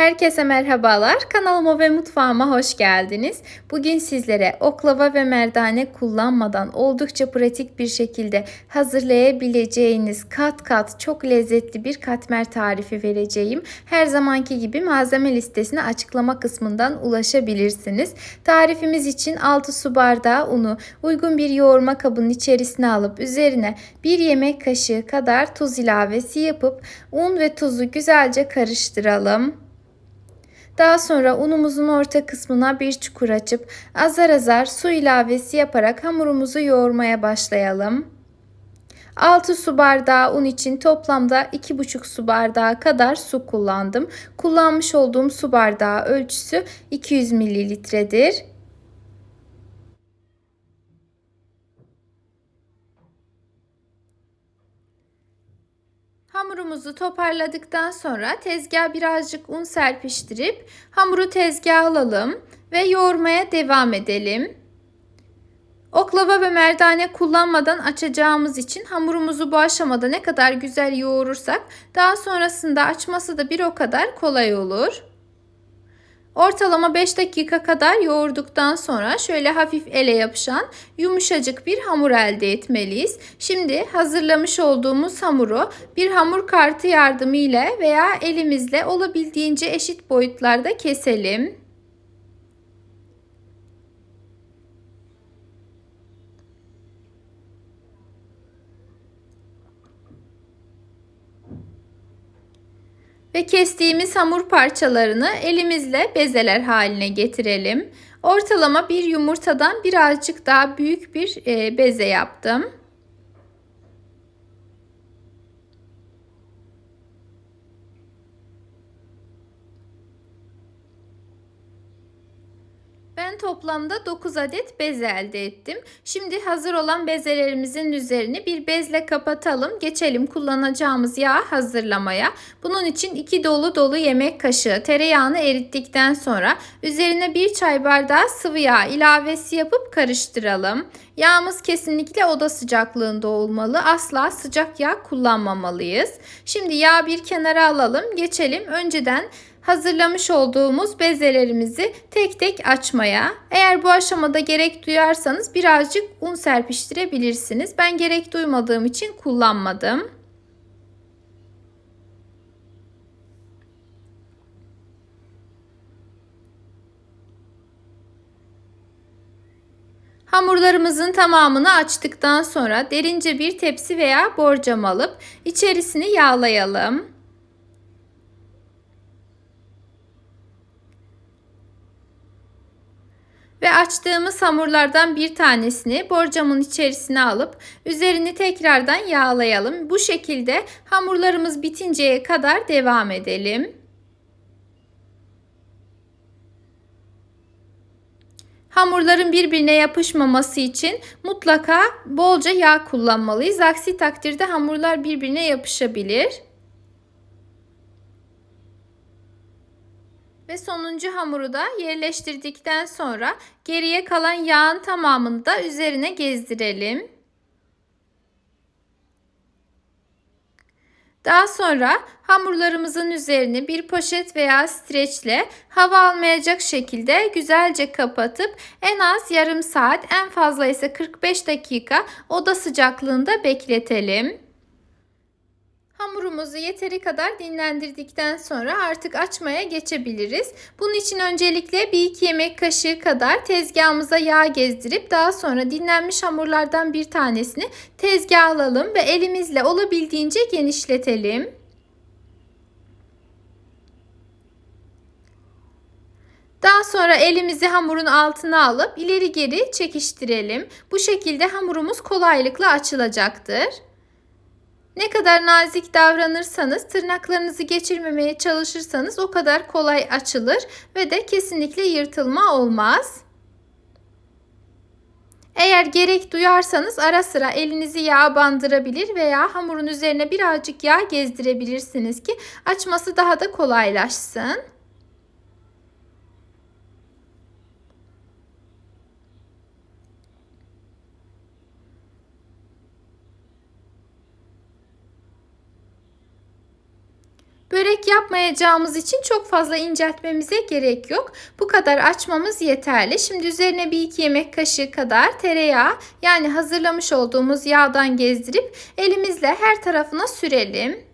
Herkese merhabalar. Kanalıma ve mutfağıma hoş geldiniz. Bugün sizlere oklava ve merdane kullanmadan oldukça pratik bir şekilde hazırlayabileceğiniz kat kat çok lezzetli bir katmer tarifi vereceğim. Her zamanki gibi malzeme listesine açıklama kısmından ulaşabilirsiniz. Tarifimiz için 6 su bardağı unu uygun bir yoğurma kabının içerisine alıp üzerine 1 yemek kaşığı kadar tuz ilavesi yapıp un ve tuzu güzelce karıştıralım. Daha sonra unumuzun orta kısmına bir çukur açıp azar azar su ilavesi yaparak hamurumuzu yoğurmaya başlayalım. 6 su bardağı un için toplamda 2,5 su bardağı kadar su kullandım. Kullanmış olduğum su bardağı ölçüsü 200 mililitredir. Hamurumuzu toparladıktan sonra tezgah birazcık un serpiştirip hamuru tezgaha alalım ve yoğurmaya devam edelim. Oklava ve merdane kullanmadan açacağımız için hamurumuzu bu aşamada ne kadar güzel yoğurursak daha sonrasında açması da bir o kadar kolay olur. Ortalama 5 dakika kadar yoğurduktan sonra şöyle hafif ele yapışan yumuşacık bir hamur elde etmeliyiz. Şimdi hazırlamış olduğumuz hamuru bir hamur kartı yardımıyla veya elimizle olabildiğince eşit boyutlarda keselim. Ve kestiğimiz hamur parçalarını elimizle bezeler haline getirelim. Ortalama bir yumurtadan birazcık daha büyük bir e, beze yaptım. Ben toplamda 9 adet bez elde ettim. Şimdi hazır olan bezelerimizin üzerini bir bezle kapatalım. Geçelim kullanacağımız yağ hazırlamaya. Bunun için 2 dolu dolu yemek kaşığı tereyağını erittikten sonra üzerine 1 çay bardağı sıvı yağ ilavesi yapıp karıştıralım. Yağımız kesinlikle oda sıcaklığında olmalı. Asla sıcak yağ kullanmamalıyız. Şimdi yağ bir kenara alalım. Geçelim önceden hazırlamış olduğumuz bezelerimizi tek tek açmaya. Eğer bu aşamada gerek duyarsanız birazcık un serpiştirebilirsiniz. Ben gerek duymadığım için kullanmadım. Hamurlarımızın tamamını açtıktan sonra derince bir tepsi veya borcam alıp içerisini yağlayalım. Ve açtığımız hamurlardan bir tanesini borcamın içerisine alıp üzerini tekrardan yağlayalım. Bu şekilde hamurlarımız bitinceye kadar devam edelim. Hamurların birbirine yapışmaması için mutlaka bolca yağ kullanmalıyız. Aksi takdirde hamurlar birbirine yapışabilir. Ve sonuncu hamuru da yerleştirdikten sonra geriye kalan yağın tamamını da üzerine gezdirelim. Daha sonra hamurlarımızın üzerini bir poşet veya streçle hava almayacak şekilde güzelce kapatıp en az yarım saat en fazla ise 45 dakika oda sıcaklığında bekletelim. Hamurumuzu yeteri kadar dinlendirdikten sonra artık açmaya geçebiliriz. Bunun için öncelikle bir iki yemek kaşığı kadar tezgahımıza yağ gezdirip daha sonra dinlenmiş hamurlardan bir tanesini tezgaha alalım ve elimizle olabildiğince genişletelim. Daha sonra elimizi hamurun altına alıp ileri geri çekiştirelim. Bu şekilde hamurumuz kolaylıkla açılacaktır. Ne kadar nazik davranırsanız, tırnaklarınızı geçirmemeye çalışırsanız o kadar kolay açılır ve de kesinlikle yırtılma olmaz. Eğer gerek duyarsanız ara sıra elinizi yağ bandırabilir veya hamurun üzerine birazcık yağ gezdirebilirsiniz ki açması daha da kolaylaşsın. Börek yapmayacağımız için çok fazla inceltmemize gerek yok. Bu kadar açmamız yeterli. Şimdi üzerine bir iki yemek kaşığı kadar tereyağı yani hazırlamış olduğumuz yağdan gezdirip elimizle her tarafına sürelim.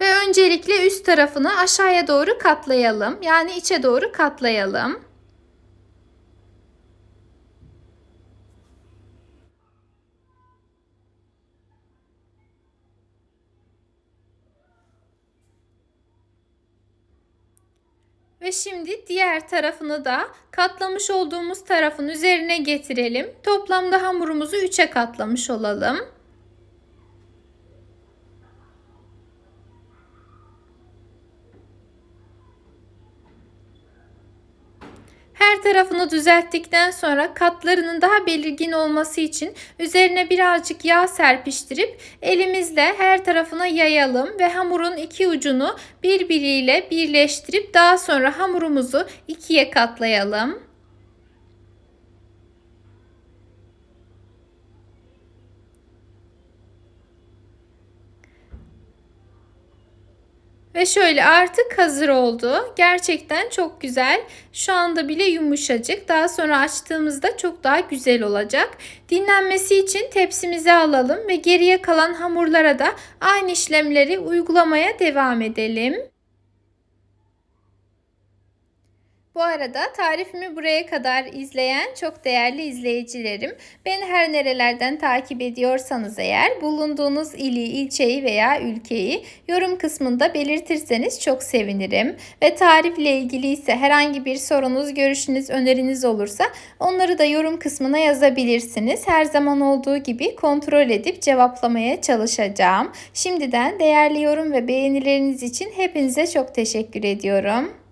Ve öncelikle üst tarafını aşağıya doğru katlayalım. Yani içe doğru katlayalım. Ve şimdi diğer tarafını da katlamış olduğumuz tarafın üzerine getirelim. Toplamda hamurumuzu 3'e katlamış olalım. Her tarafını düzelttikten sonra katlarının daha belirgin olması için üzerine birazcık yağ serpiştirip elimizle her tarafına yayalım ve hamurun iki ucunu birbiriyle birleştirip daha sonra hamurumuzu ikiye katlayalım. Ve şöyle artık hazır oldu. Gerçekten çok güzel. Şu anda bile yumuşacık. Daha sonra açtığımızda çok daha güzel olacak. Dinlenmesi için tepsimize alalım ve geriye kalan hamurlara da aynı işlemleri uygulamaya devam edelim. Bu arada tarifimi buraya kadar izleyen çok değerli izleyicilerim, beni her nerelerden takip ediyorsanız eğer bulunduğunuz ili, ilçeyi veya ülkeyi yorum kısmında belirtirseniz çok sevinirim. Ve tarifle ilgili ise herhangi bir sorunuz, görüşünüz, öneriniz olursa onları da yorum kısmına yazabilirsiniz. Her zaman olduğu gibi kontrol edip cevaplamaya çalışacağım. Şimdiden değerli yorum ve beğenileriniz için hepinize çok teşekkür ediyorum.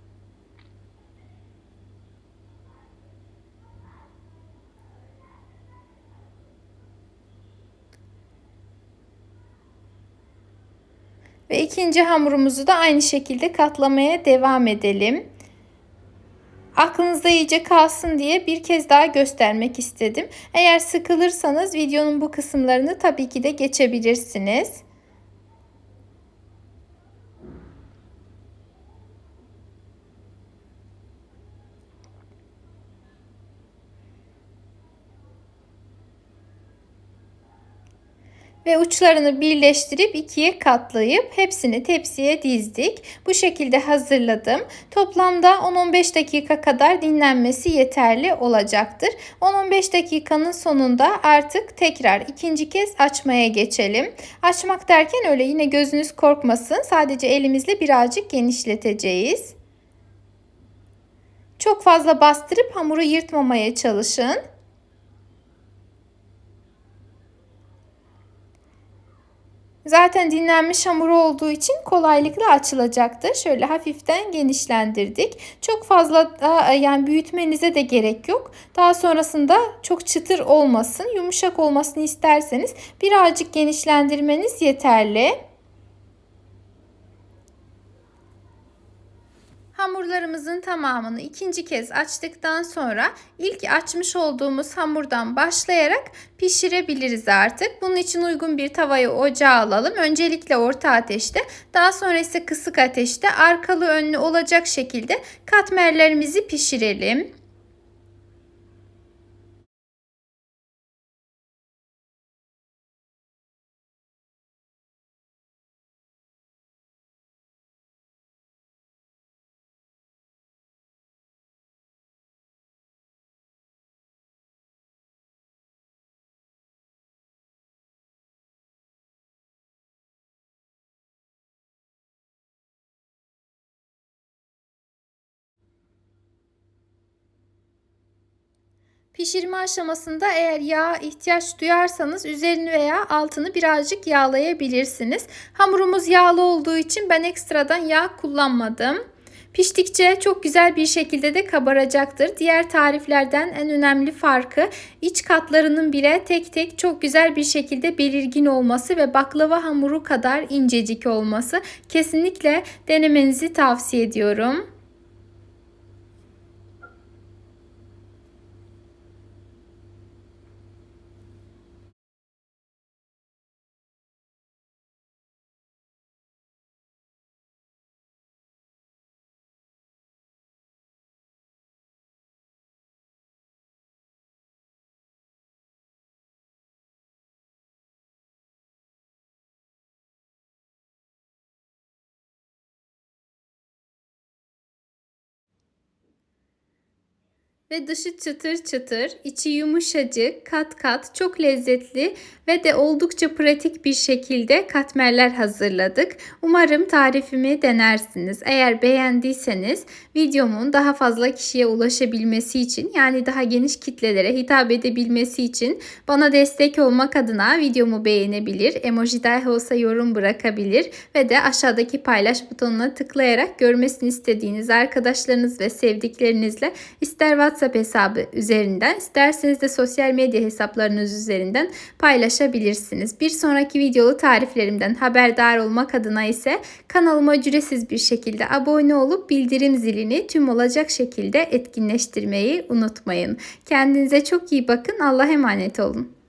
Ve ikinci hamurumuzu da aynı şekilde katlamaya devam edelim. Aklınızda iyice kalsın diye bir kez daha göstermek istedim. Eğer sıkılırsanız videonun bu kısımlarını tabii ki de geçebilirsiniz. Ve uçlarını birleştirip ikiye katlayıp hepsini tepsiye dizdik. Bu şekilde hazırladım. Toplamda 10-15 dakika kadar dinlenmesi yeterli olacaktır. 10-15 dakikanın sonunda artık tekrar ikinci kez açmaya geçelim. Açmak derken öyle yine gözünüz korkmasın. Sadece elimizle birazcık genişleteceğiz. Çok fazla bastırıp hamuru yırtmamaya çalışın. Zaten dinlenmiş hamur olduğu için kolaylıkla açılacaktır. Şöyle hafiften genişlendirdik. Çok fazla da yani büyütmenize de gerek yok. Daha sonrasında çok çıtır olmasın, yumuşak olmasını isterseniz birazcık genişlendirmeniz yeterli. Hamurlarımızın tamamını ikinci kez açtıktan sonra ilk açmış olduğumuz hamurdan başlayarak pişirebiliriz artık. Bunun için uygun bir tavayı ocağa alalım. Öncelikle orta ateşte daha sonra ise kısık ateşte arkalı önlü olacak şekilde katmerlerimizi pişirelim. Pişirme aşamasında eğer yağ ihtiyaç duyarsanız üzerini veya altını birazcık yağlayabilirsiniz. Hamurumuz yağlı olduğu için ben ekstradan yağ kullanmadım. Piştikçe çok güzel bir şekilde de kabaracaktır. Diğer tariflerden en önemli farkı iç katlarının bile tek tek çok güzel bir şekilde belirgin olması ve baklava hamuru kadar incecik olması. Kesinlikle denemenizi tavsiye ediyorum. Ve dışı çıtır çıtır, içi yumuşacık, kat kat, çok lezzetli ve de oldukça pratik bir şekilde katmerler hazırladık. Umarım tarifimi denersiniz. Eğer beğendiyseniz videomun daha fazla kişiye ulaşabilmesi için yani daha geniş kitlelere hitap edebilmesi için bana destek olmak adına videomu beğenebilir, emoji dahi olsa yorum bırakabilir ve de aşağıdaki paylaş butonuna tıklayarak görmesini istediğiniz arkadaşlarınız ve sevdiklerinizle ister WhatsApp hesabı üzerinden isterseniz de sosyal medya hesaplarınız üzerinden paylaşabilirsiniz. Bir sonraki videolu tariflerimden haberdar olmak adına ise kanalıma ücretsiz bir şekilde abone olup bildirim zilini tüm olacak şekilde etkinleştirmeyi unutmayın. Kendinize çok iyi bakın. Allah'a emanet olun.